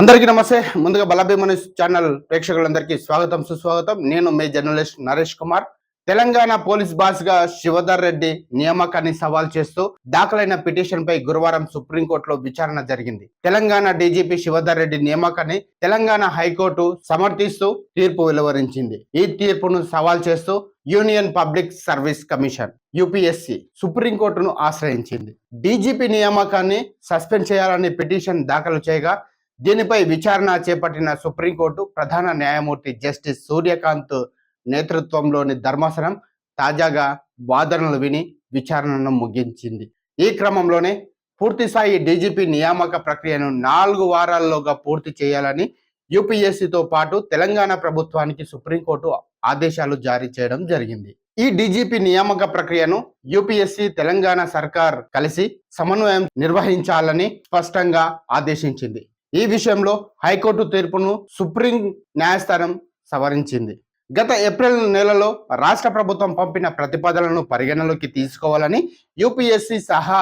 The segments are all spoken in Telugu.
అందరికీ నమస్తే. ముందుగా బలభీమని ఛానల్ ప్రేక్షకులందరికీ స్వాగతం సుస్వాగతం. నేను మీ జర్నలిస్ట్ నరేష్ కుమార్. తెలంగాణ పోలీస్ బాస్గా శివధర్ రెడ్డి నియామకాన్ని సవాల్ చేస్తూ దాఖలైన పిటిషన్ పై గురువారం సుప్రీంకోర్టులో విచారణ జరిగింది. తెలంగాణ డీజీపీ శివధర్ రెడ్డి నియామకాన్ని తెలంగాణ హైకోర్టు సమర్థిస్తూ తీర్పు వెలువరించింది. ఈ తీర్పును సవాల్ చేస్తూ Union Public Service Commission UPSC సుప్రీంకోర్టును ఆశ్రయించింది. డీజీపీ నియామకాన్ని సస్పెండ్ చేయాలని పిటిషన్ దాఖలు చేయగా దీనిపై విచారణ చేపట్టిన సుప్రీంకోర్టు ప్రధాన న్యాయమూర్తి జస్టిస్ సూర్యకాంత్ నేతృత్వంలోని ధర్మాసనం తాజాగా వాదనలు విని విచారణను ముగించింది. ఈ క్రమంలోనే పూర్తిస్థాయి డీజీపీ నియామక ప్రక్రియను నాలుగు వారాల్లోగా పూర్తి చేయాలని యూపీఎస్సీతో పాటు తెలంగాణ ప్రభుత్వానికి సుప్రీంకోర్టు ఆదేశాలు జారీ చేయడం జరిగింది. ఈ డీజీపీ నియామక ప్రక్రియను యూపీఎస్సీ తెలంగాణ సర్కార్ కలిసి సమన్వయం నిర్వహించాలని స్పష్టంగా ఆదేశించింది. ఈ విషయంలో హైకోర్టు తీర్పును సుప్రీం న్యాయస్థానం సవరించింది. గత ఏప్రిల్ నెలలో రాష్ట్ర ప్రభుత్వం పంపిన ప్రతిపాదనలను పరిగణలోకి తీసుకోవాలని యూపీఎస్సీ సహా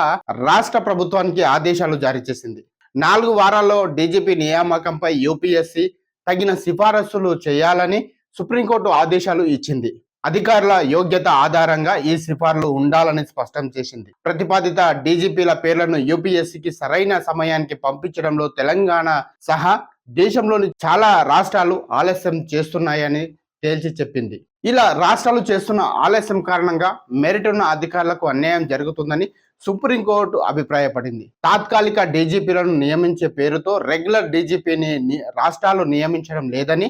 రాష్ట్ర ప్రభుత్వానికి ఆదేశాలు జారీ చేసింది. నాలుగు వారాల్లో డీజీపీ నియామకంపై యూపీఎస్సీ తగిన సిఫారసులు చేయాలని సుప్రీంకోర్టు ఆదేశాలు ఇచ్చింది. అధికారుల యోగ్యత ఆధారంగా ఈ సిఫార్లు ఉండాలని స్పష్టం చేసింది. ప్రతిపాదిత డీజీపీల పేర్లను యూపీఎస్సీకి సరైన సమయానికి పంపించడంలో తెలంగాణ సహా దేశంలోని చాలా రాష్ట్రాలు ఆలస్యం చేస్తున్నాయని తేల్చి చెప్పింది. ఇలా రాష్ట్రాలు చేస్తున్న ఆలస్యం కారణంగా మెరిట్ ఉన్న అధికారులకు అన్యాయం జరుగుతుందని సుప్రీంకోర్టు అభిప్రాయపడింది. తాత్కాలిక డీజీపీలను నియమించే పేరుతో రెగ్యులర్ డీజీపీని రాష్ట్రాలు నియమించడం లేదని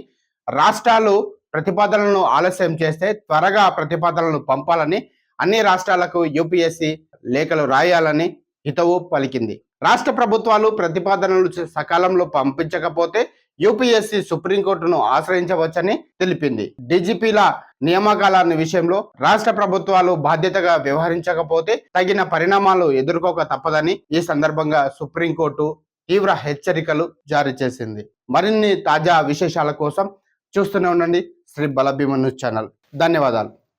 రాష్ట్రాలు ప్రతిపాదనలను ఆలస్యం చేస్తే త్వరగా ప్రతిపాదనలను పంపాలని అన్ని రాష్ట్రాలకు యూపీఎస్సీ లేఖలు రాయాలని హితవు పలికింది. రాష్ట్ర ప్రభుత్వాలు ప్రతిపాదనలు సకాలంలో పంపించకపోతే యూపీఎస్సీ సుప్రీంకోర్టును ఆశ్రయించవచ్చని తెలిపింది. డీజీపీల నియామకాల విషయంలో రాష్ట్ర ప్రభుత్వాలు బాధ్యతగా వ్యవహరించకపోతే తగిన పరిణామాలు ఎదుర్కోక తప్పదని ఈ సందర్భంగా సుప్రీంకోర్టు తీవ్ర హెచ్చరికలు జారీ చేసింది. మరిన్ని తాజా విశేషాల కోసం చూస్తూనే ఉండండి శ్రీ బలభీమను ఛానల్. ధన్యవాదాలు.